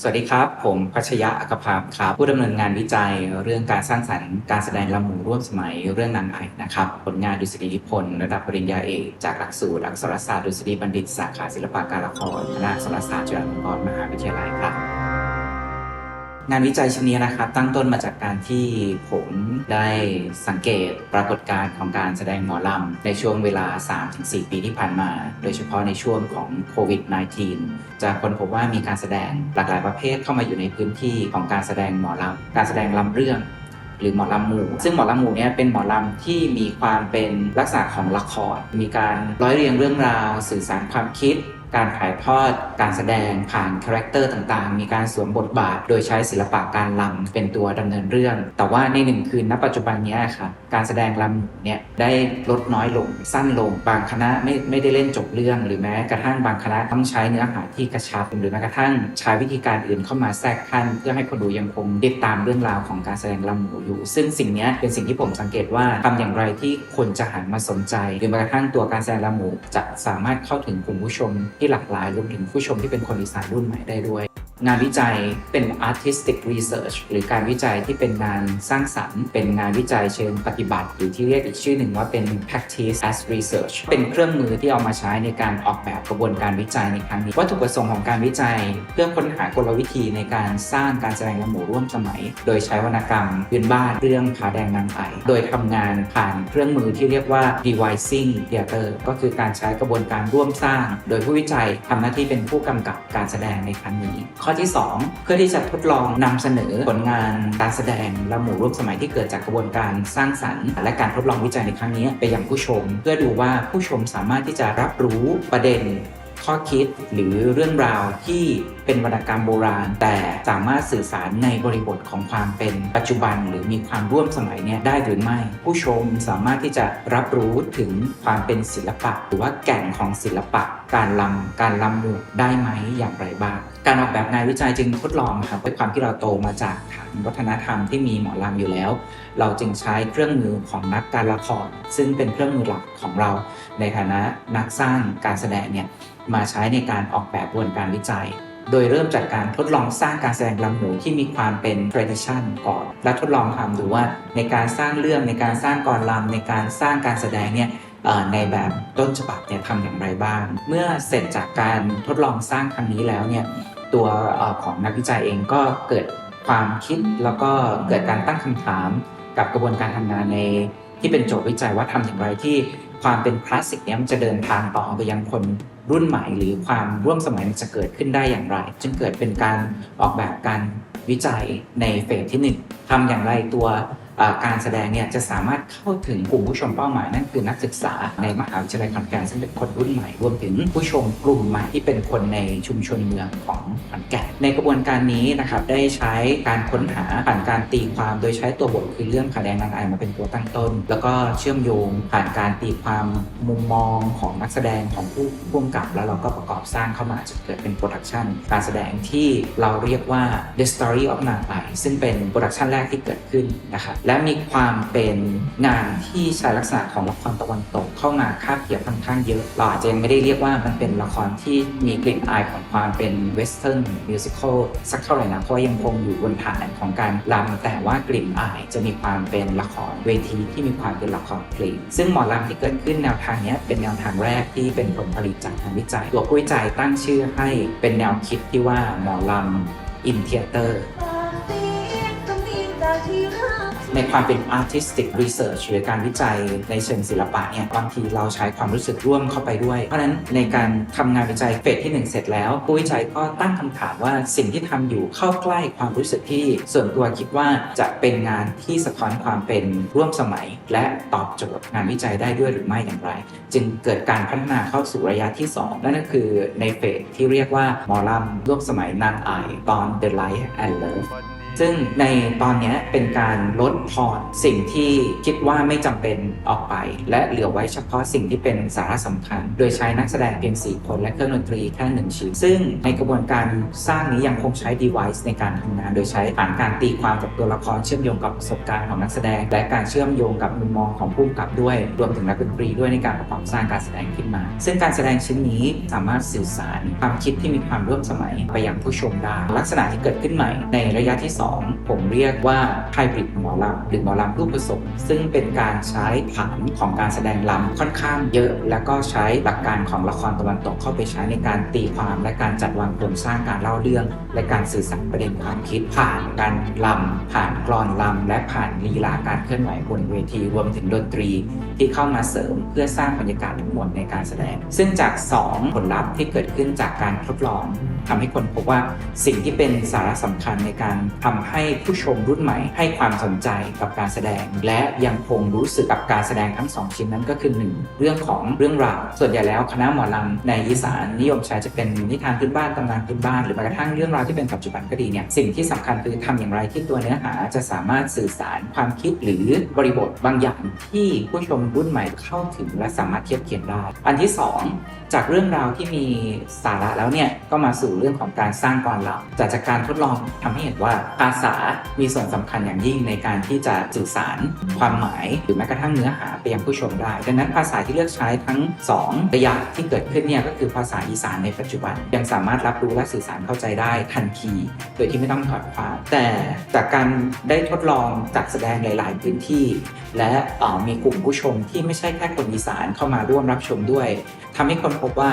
สวัสดีครับ ผมพัชยะอักภาพครับ ผู้ดำเนินงานวิจัยเรื่องการสร้างสรรค์การแสดงลำหมูร่วมสมัยเรื่องนางไอนะครับ ผลงานดุษฎีนิพนธ์ระดับปริญญาเอกจากหลักสูตรอักษรศาสตร์ดุษฎีบัณฑิตสาขาศิลปะการละครคณะอักษรศาสตร์จุฬาลงกรณ์มหาวิทยาลัยครับ งานวิจัยชิ้นนี้นะครับ ตั้งต้นมาจากการที่ผมได้สังเกตปรากฏการณ์ของการแสดงหมอลำ ในช่วงเวลา 3-4 ปีที่ผ่านมา โดยเฉพาะในช่วงของโควิด -19 จะคนพบว่ามีการแสดงหลากหลายประเภทเข้ามาอยู่ในพื้นที่ของการแสดงหมอลำ การแสดงลำเรื่องหรือหมอลำหมู่ซึ่งหมอลำหมู่เนี่ยเป็นหมอลำที่มีความเป็นลักษณะของละคร มีการร้อยเรียงเรื่องราว สื่อสารความคิด การถ่ายทอดการแสดงผ่านคาแรคเตอร์ต่างๆ มีการสวมบทบาท โดยใช้ศิลปะการลำเป็นตัวดำเนินเรื่อง แต่ว่าในหนึ่งคืนณปัจจุบันนี้ครับการแสดงลำเนี่ยได้ลดน้อยลงสั้นลง บางคณะไม่ไม่ได้เล่นจบเรื่อง หรือแม้กระทั่งบางคณะต้องใช้เนื้อหาที่กระชับหรือแม้กระทั่งใช้วิธีการอื่นเข้ามาแทรกขั้นเพื่อให้คนดูยังคงติดตามเรื่องราวของการแสดงลำหมูอยู่ ซึ่งสิ่งนี้เป็นสิ่งที่ผมสังเกตว่าทำอย่างไรที่คนจะหันมาสนใจ หรือแม้กระทั่งตัวการแสดงลำหมูจะสามารถเข้าถึงกลุ่มผู้ชมที่หลากหลายรวมถึงผู้ชมที่เป็นคนอีสานรุ่นใหม่ได้ด้วย งานวิจัยเป็น artistic research หรือการวิจัยที่เป็นงานสร้างสรรค์ เป็นงานวิจัยเชิงปฏิบัติ หรือที่เรียกอีกชื่อหนึ่งว่าเป็น practice as research เป็นเครื่องมือที่เอามาใช้ในการออกแบบกระบวนการวิจัยในครั้งนี้ วัตถุประสงค์ของการวิจัย เพื่อค้นหากลวิธีในการสร้างการแสดงละหมูร่วมสมัย โดยใช้วรรณกรรมพื้นบ้านเรื่องผาแดงนางไอโดยทำงานผ่านเครื่องมือที่เรียกว่า devising theater ก็คือการใช้กระบวนการร่วมสร้าง โดยผู้วิจัยทำหน้าที่เป็นผู้กำกับการแสดงในครั้งนี้ข้อที่ 2 เพื่อที่จะทดลองนำเสนอผลงานการแสดงละหมูร่วมสมัยที่เกิดจากกระบวนการสร้างสรรค์ และการทดลองวิจัยในครั้งนี้ไปยังผู้ชม เพื่อดูว่าผู้ชมสามารถที่จะรับรู้ประเด็นข้อคิดหรือเรื่องราวที่ เป็นวรรณกรรมโบราณ แต่สามารถสื่อสารในบริบทของความเป็นปัจจุบัน หรือมีความร่วมสมัยเนี่ยได้หรือไม่ ผู้ชมสามารถที่จะรับรู้ถึงความเป็นศิลปะ หรือว่าแก่นของศิลปะ การลำการลำหมู่ได้ไหมอย่างไรบ้างการออกแบบงานวิจัยจึงทดลองครับด้วยความที่เราโตมาจากฐานวัฒนธรรมที่มีหมอลำอยู่แล้ว เราจึงใช้เครื่องมือของนักการละครซึ่งเป็นเครื่องมือหลักของเรา ในฐานะนักสร้างการแสดงเนี่ยมาใช้ในการออกแบบกระบวนการวิจัย โดยเริ่มจากการทดลองสร้างการแสดงลำหนูที่มีความเป็น tradition ก่อน และทดลองทำดูว่าในการสร้างเรื่องในการสร้างกรลำในการสร้างการแสดงเนี่ยในแบบต้นฉบับเนี่ยทำอย่างไรบ้าง เมื่อเสร็จจากการทดลองสร้างครั้งนี้แล้วเนี่ยตัวอของนักวิจัยเองก็เกิดความคิดแล้วก็เกิดการตั้งคำถามกับกระบวนการทำงานใน ที่เป็นโจทย์วิจัยว่าทำอย่างไรที่ความเป็นคลาสสิกนี้มันจะเดินทางต่อไปยังคนรุ่นใหม่ หรือความร่วมสมัยมันจะเกิดขึ้นได้อย่างไร จึงเกิดเป็นการออกแบบการวิจัยในเฟสที่หนึ่งทำอย่างไรตัว การแสดงเนี่ยจะสามารถเข้าถึงกลุ่มผู้ชมเป้าหมายนั่นคือนักศึกษาในมหาวิทยาลัยขอนแก่นซึ่งเป็นคนรุ่นใหม่รวมถึงผู้ชมกลุ่มใหม่ที่เป็นคนในชุมชนเมืองของขอนแก่นในกระบวนการนี้นะครับได้ใช้การค้นหาผ่านการตีความโดยใช้ตัวบทคือเรื่องขาแดงนางไอมาเป็นตัวตั้งต้น แล้วก็เชื่อมโยงผ่านการตีความมุมมองของนักแสดงของผู้พ่วงกับ แล้วเราก็ประกอบสร้างเข้ามาจนเกิดเป็นโปรดักชันการแสดงที่เราเรียกว่า The Story of นางไอซึ่งเป็นโปรดักชันแรกที่เกิดขึ้นนะครับและมีความเป็นงานที่ใช้ลักษณะของละครตะวันตกเข้ามาคาบเกี่ยวค่อนข้างเยอะเราอาจจะยังไม่ได้เรียกว่ามันเป็นละครที่มีกลิ่นอายของความเป็นเวสเทิร์นมิวสิควลสักเท่าไหร่นะเพราะยังคงอยู่บนฐานของการรำแต่ว่ากลิ่นอายจะมีความเป็นละครเวทีที่มีความเป็นละครเพลงซึ่งหมอลำที่เกิดขึ้นแนวทางนี้เป็นแนวทางแรกที่เป็นผลผลิตจากงานวิจัยตัวผู้วิจัยตั้งชื่อให้เป็นแนวคิดที่ว่าหมอลำอินเทเตอร์ ในความเป็น artistic research หรือการวิจัยในเชิงศิลปะเนี่ยบางทีเราใช้ความรู้สึกร่วมเข้าไปด้วย เพราะฉะนั้นในการทำงานวิจัยเฟสที่ 1 เสร็จแล้ว ผู้วิจัยก็ตั้งคำถามว่าสิ่งที่ทำอยู่เข้าใกล้ความรู้สึกที่ส่วนตัวคิดว่าจะเป็นงานที่สะท้อนความเป็นร่วมสมัย และตอบโจทย์งานวิจัยได้ด้วยหรือไม่อย่างไร จึงเกิดการพัฒนาเข้าสู่ระยะที่ 2 นั่นก็คือในเฟสที่เรียกว่าหมอลำร่วมสมัยนางอายตอน The Light and Love ซึ่งในตอนนี้เป็นการลดทอนสิ่งที่คิดว่าไม่จำเป็นออกไป และเหลือไว้เฉพาะสิ่งที่เป็นสาระสำคัญ โดยใช้นักแสดงเพียง4คนและเครื่องดนตรีแค่หนึ่งชิ้นซึ่งในกระบวนการสร้างนี้ยังคงใช้ device ในการทำงาน โดยใช้ผ่านการตีความกับตัวละครเชื่อมโยงกับประสบการณ์ของนักแสดง และการเชื่อมโยงกับมุมมองของผู้กำกับด้วย รวมถึงนักดนตรีด้วยในการประกอบสร้างการแสดงขึ้นมา ซึ่งการแสดงชิ้นนี้สามารถสื่อสารความคิดที่มีความร่วมสมัยไปยังผู้ชมได้ลักษณะที่เกิดขึ้นใหม่ในระยะที่2ผมเรียกว่าไฮบริดหมอลำหรือหมอลำรูปผสม ซึ่งเป็นการใช้ฐานของการแสดงลำค่อนข้างเยอะ แล้วก็ใช้หลักการของละครตะวันตกเข้าไปใช้ในการตีความและการจัดวางโครงสร้างการเล่าเรื่อง และการสื่อสารประเด็นความคิดผ่านการลำผ่านกลอนลำและผ่านลีลาการเคลื่อนไหวบนเวทีรวมถึงดนตรีที่เข้ามาเสริมเพื่อสร้างบรรยากาศทั้งหมดในการแสดง ซึ่งจาก 2 ผลลัพธ์ที่เกิดขึ้นจากการทดลองทำให้คนพบว่าสิ่งที่เป็นสาระสำคัญในการทำให้ผู้ชมรุ่นใหม่ ให้ความสนใจกับการแสดง และยังคงรู้สึกกับการแสดงทั้งสองชิ้นนั้นก็คือหนึ่งเรื่องของเรื่องราว ส่วนใหญ่แล้วคณะหมอลำในอีสานนิยมใช้จะเป็นนิทานพื้นบ้านตำนานพื้นบ้านหรือแม้กระทั่งเรื่องราวที่เป็นปัจจุบันก็ดีเนี่ยสิ่งที่สำคัญคือทำอย่างไรที่ตัวเนื้อหาจะสามารถสื่อสารความคิดหรือบริบทบางอย่างที่ผู้ชมรุ่นใหม่เข้าถึงและสามารถเทียบเคียงได้อันที่สองจากเรื่องราวที่มีสาระแล้วเนี่ยก็มาสู่เรื่องของการสร้างกรลำจากจากการทดลองทำให้เห็นว่าภาษา มีส่วนสำคัญอย่างยิ่งในการที่จะสื่อสารความหมาย หรือแม้กระทั่งเนื้อหาไปยังผู้ชมได้ ดังนั้นภาษาที่เลือกใช้ทั้งสองระยะที่เกิดขึ้นเนี่ยก็คือภาษาอีสานในปัจจุบัน ยังสามารถรับรู้และสื่อสารเข้าใจได้ทันที โดยที่ไม่ต้องถอดความแต่จากการได้ทดลองจัดแสดงหลาย ๆ พื้นที่ และอ่อมีกลุ่มผู้ชมที่ไม่ใช่แค่คนอีสานเข้ามาร่วมรับชมด้วย ทำให้คนพบว่า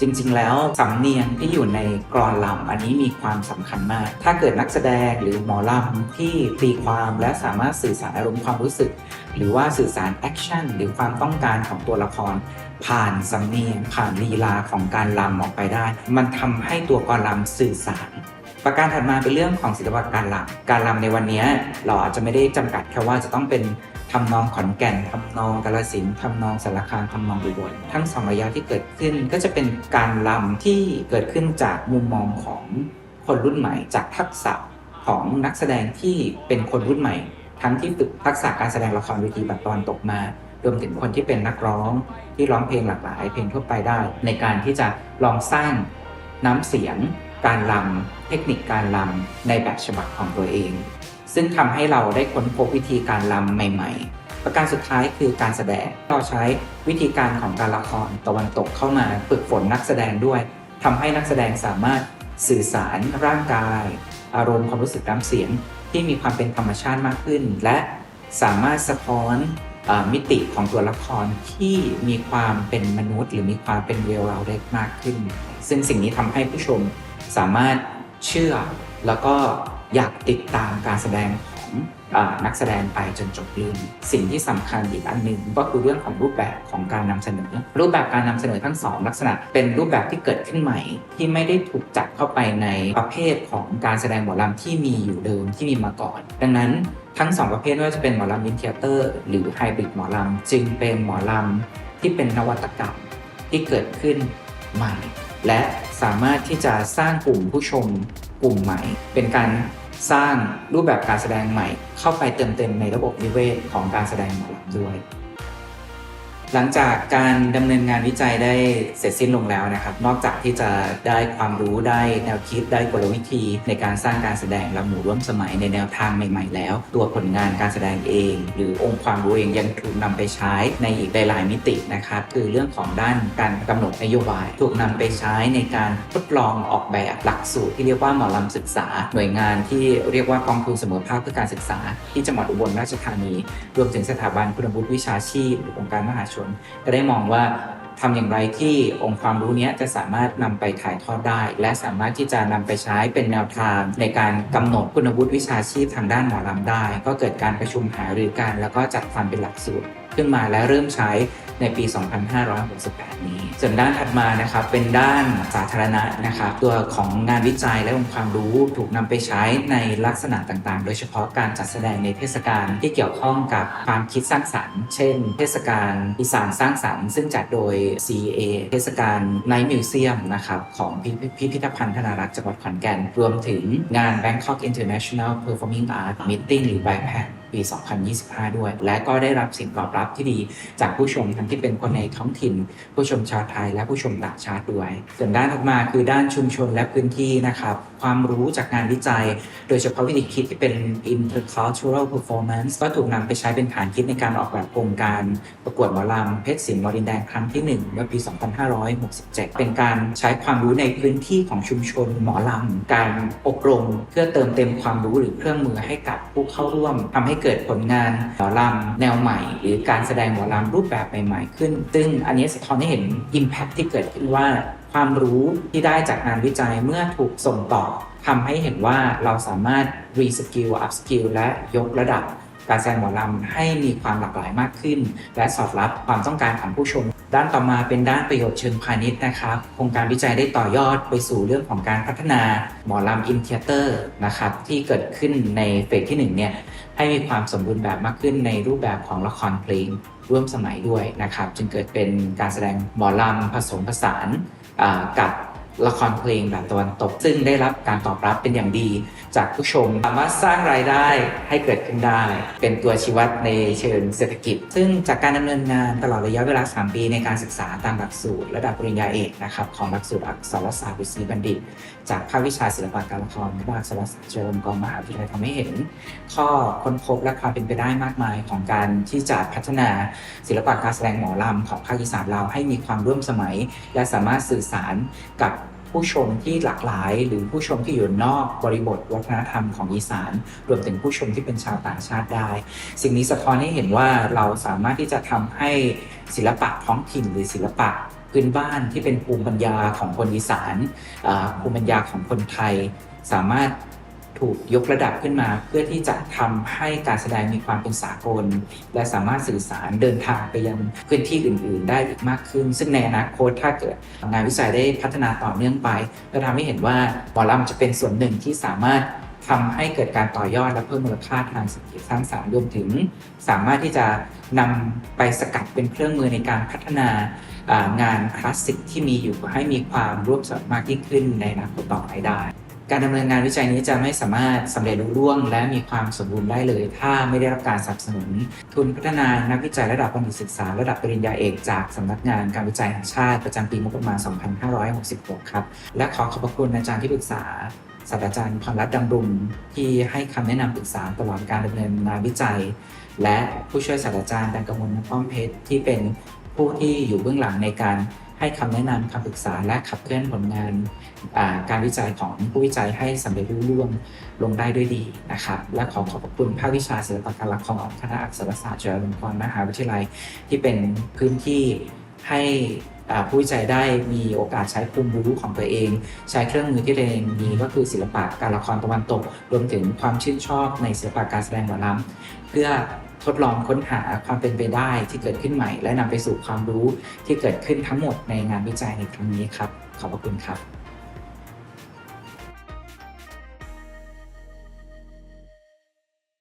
จริง ๆ แล้วสำเนียงที่อยู่ในกรอนลำอันนี้มีความสำคัญมาก ถ้าเกิดนักแสดงหรือหมอลำที่ตีความและสามารถสื่อสารอารมณ์ความรู้สึก หรือว่าสื่อสารแอคชั่นหรือความต้องการของตัวละคร ผ่านสำเนียงผ่านลีลาของการลำออกไปได้ มันทำให้ตัวกรลำสื่อสารประการถัดมาเป็นเรื่องของศิลปะการลำการลำในวันนี้เราอาจจะไม่ได้จำกัดแค่ว่าจะต้องเป็น ทำนองขอนแก่นทำนองกาลสินทำนองสารคามทำนองอุบลทั้งสองระยะที่เกิดขึ้นก็จะเป็นการลำที่เกิดขึ้นจากมุมมองของคนรุ่นใหม่ จากทักษะของนักแสดงที่เป็นคนรุ่นใหม่ ทั้งที่ฝึกทักษะการแสดงละครเวทีแบบตอนตกมารวมถึงคนที่เป็นนักร้องที่ร้องเพลงหลากหลาย เพลงทั่วไปได้ ในการที่จะลองสร้างน้ำเสียง การลำเทคนิคการลำในแบบฉบับของตัวเอง ซึ่งทำให้เราได้ค้นพบวิธีการลำใหม่ ๆ ประการสุดท้ายคือการแสดงเราใช้วิธีการของการละครตะวันตกเข้ามาฝึกฝนนักแสดงด้วยทำให้นักแสดงสามารถสื่อสารร่างกาย อารมณ์ความรู้สึกน้ำเสียง ที่มีความเป็นธรรมชาติมากขึ้น และสามารถสะท้อนมิติของตัวละครที่มีความเป็นมนุษย์ หรือมีความเป็นเรียลเราได้มากขึ้น ซึ่งสิ่งนี้ทำให้ผู้ชมสามารถเชื่อแล้วก็ อยากติดตามการแสดงของนักแสดงไปจนจบเรื่องสิ่งที่สำคัญอีกอันหนึ่งก็คือเรื่องของรูปแบบของการนำเสนอ รูปแบบการนำเสนอทั้งสองลักษณะ เป็นรูปแบบที่เกิดขึ้นใหม่ ที่ไม่ได้ถูกจัดเข้าไปในประเภทของการแสดงหมอลำที่มีอยู่เดิมที่มีมาก่อน ดังนั้นทั้งสองประเภทไม่ว่าจะเป็นหมอลำมินเทเตอร์หรือไฮบริดหมอลำจึงเป็นหมอลำที่เป็นนวัตกรรมที่เกิดขึ้นใหม่ และสามารถที่จะสร้างกลุ่มผู้ชม กลุ่มใหม่ เป็นการสร้างรูปแบบการแสดงใหม่ เข้าไปเติมเต็มในระบบนิเวศของการแสดงหมอลำด้วย หลังจากการดำเนินงานวิจัยได้เสร็จสิ้นลงแล้วนะครับ นอกจากที่จะได้ความรู้ได้แนวคิดได้กลวิธี ในการสร้างการแสดงและหมู่ร่วมสมัยในแนวทางใหม่ ๆ แล้ว ตัวผลงานการแสดงเอง หรือองค์ความรู้เองยังถูกนำไปใช้ในอีกหลายๆมิตินะครับ คือเรื่องของด้านการกำหนดนโยบาย ถูกนำไปใช้ในการทดลองออกแบบหลักสูตรที่เรียกว่าหมอลำศึกษา หน่วยงานที่เรียกว่ากองทุนเสมอภาคเพื่อการศึกษา ที่จังหวัดอุบลราชธานี รวมถึงสถาบันคุณวุฒิวิชาชีพหรือองค์การมหาชนก็ได้มองว่าทำอย่างไรที่องค์ความรู้นี้จะสามารถนำไปถ่ายทอดได้ และสามารถที่จะนำไปใช้เป็นแนวทาง ในการกำหนดคุณวุฒิวิชาชีพทางด้านหมอลำได้ ก็เกิดการประชุมหารือกันแล้วก็จัดทำเป็นหลักสูตร ขึ้นมาและเริ่มใช้ในปี 2568 นี้ ส่วนด้านถัดมานะครับ เป็นด้านสาธารณะนะครับ ตัวของงานวิจัยและองค์ความรู้ถูกนำไปใช้ในลักษณะต่างๆ โดยเฉพาะการจัดแสดงในเทศกาลที่เกี่ยวข้องกับความคิดสร้างสรรค์ เช่น เทศกาลอีสานสร้างสรรค์ ซึ่งจัดโดย CA เทศกาล Night Museum นะครับของพิพิพิธภัณฑ์ธนารักษ์จังหวัดขอนแก่น รวมถึงงาน Bangkok International Performing Arts Meeting หรือ BIPAC ปี 2025 ด้วย และก็ได้รับสิ่งตอบรับที่ดีจากผู้ชมทั้งที่เป็นคนในท้องถิ่น ผู้ชมชาวไทยและผู้ชมต่างชาติด้วย ส่วนด้านถัดมาคือด้านชุมชนและพื้นที่นะครับ ความรู้จากงานวิจัย โดยเฉพาะวิธีคิดที่เป็น intercultural performance ก็ถูกนำไปใช้เป็นฐานคิดในการออกแบบโครงการประกวดหมอลำเพชรศิลป์วอรินแดงครั้งที่ 1 เมื่อปี 2567 เป็นการใช้ความรู้ในพื้นที่ของชุมชนหมอลำ การอบรมเพื่อเติมเต็มความรู้หรือเครื่องมือให้กับผู้เข้าร่วมทำให้เกิดผลงานหมอลำแนวใหม่ หรือการแสดงหมอลำรูปแบบใหม่ ๆ ขึ้น ซึ่งอันนี้สะท้อนให้เห็น Impact ที่เกิดขึ้นว่า ความรู้ที่ได้จากงานวิจัยเมื่อถูกส่งต่อทำให้เห็นว่าเราสามารถ reskill upskill และยกระดับการแสดงหมอลำให้มีความหลากหลายมากขึ้น และสอดรับความต้องการของผู้ชม ด้านต่อมาเป็นด้านประโยชน์เชิงพาณิชย์นะครับโครงการวิจัยได้ต่อยอดไปสู่เรื่องของการพัฒนาหมอลำอินเทเตอร์นะครับที่เกิดขึ้นในเฟสที่หนึ่งเนี่ยให้มีความสมบูรณ์แบบมากขึ้นในรูปแบบของละครเพลงร่วมสมัยด้วยนะครับ จึงเกิดเป็นการแสดงหมอลำผสมผสาน กับละครเพลงแบบตะวันตก ซึ่งได้รับการตอบรับเป็นอย่างดีจากผู้ชมสามารถสร้างรายได้ให้เกิดขึ้นได้ เป็นตัวชี้วัดในเชิงเศรษฐกิจ ซึ่งจากการดำเนินงานตลอดระยะเวลา 3 ปีในการศึกษาตามหลักสูตร ระดับปริญญาเอกนะครับของหลักสูตรอักษรศาสตร์ดุษฎีบัณฑิต จากภาควิชาศิลปะการละครคณะอักษรศาสตร์จุฬาลงกรณ์มหาวิทยาลัยทำให้เห็น ข้อค้นพบและความเป็นไปได้มากมายของการที่จะพัฒนาศิลปะการแสดงหมอลำของภาคอีสานเราให้มีความร่วมสมัย และสามารถสื่อสารกับ ผู้ชมที่หลากหลาย หรือผู้ชมที่อยู่นอกบริบทวัฒนธรรมของอีสาน รวมถึงผู้ชมที่เป็นชาวต่างชาติได้ สิ่งนี้สะท้อนให้เห็นว่าเราสามารถที่จะทำให้ศิลปะท้องถิ่นหรือศิลปะพื้นบ้านที่เป็นภูมิปัญญาของคนอีสานภูมิปัญญาของคนไทย สามารถ ถูกยกระดับขึ้นมา เพื่อที่จะทำให้การแสดงมีความเป็นสากล และสามารถสื่อสารเดินทางไปยังพื้นที่อื่น ๆ ได้อีกมากขึ้น ซึ่งในอนาคตถ้าเกิดงานวิจัยได้พัฒนาต่อเนื่องไปก็ทำให้เห็นว่าหมอลำจะเป็นส่วนหนึ่งที่สามารถทำให้เกิดการต่อยอดและเพิ่มมูลค่าทางเศรษฐกิจสร้างสรรค์รวมถึง สามารถที่จะนำไปสกัดเป็นเครื่องมือในการพัฒนาอ่างานคลาสสิกที่มีอยู่ให้มีความร่วมสมัยมากยิ่งขึ้นในอนาคตต่อไปได้ การดำเนินงานวิจัยนี้จะไม่สามารถสำเร็จรุ่ร่วง และมีความสมบูรณ์ได้เลย ถ้าไม่ได้รับการสนับสนุน ทุนพัฒนานักวิจัยระดับบัณฑิตศึกษา ระดับปริญญาเอกจากสำนักงานการวิจัยแห่งชาติประจำปีงบประมาณ 2566 ครับ และขอขอบพระคุณอาจารย์ที่ปรึกษาศาสตราจารย์พรรัตน์ดำรุงที่ให้คำแนะนำปรึกษาตลอดการดำเนินงานวิจัย และผู้ช่วยศาสตราจารย์ดังกมลป้อมเพชรที่เป็นผู้ที่อยู่เบื้องหลังในการ ให้คำแนะนำคำปรึกษาและขับเคลื่อนผลงานาการวิจัยของผู้วิจัยให้สำเร็จรุ่ร่วงลงได้ด้วยดีนะครับ และขอขอบคุณภาควิชาศิลปะการละครคณะอักษรศาสตร์จุฬาลงกรณ์มหาวิทยาลัย ที่เป็นพื้นที่ให้ผู้วิจัยได้มีโอกาสใช้ภูมิรู้ของตัวเอง ใช้เครื่องมือที่เองมีก็คือศิลปะการละครตะวันตก รวมถึงความชื่นชอบในศิลปะการแสดงหมอลำเพื่อ ทดลองค้นหาความเป็นไปได้ที่เกิดขึ้นใหม่ และนำไปสู่ความรู้ที่เกิดขึ้นทั้งหมดในงานวิจัยในครั้งนี้ครับ ขอบพระคุณครับ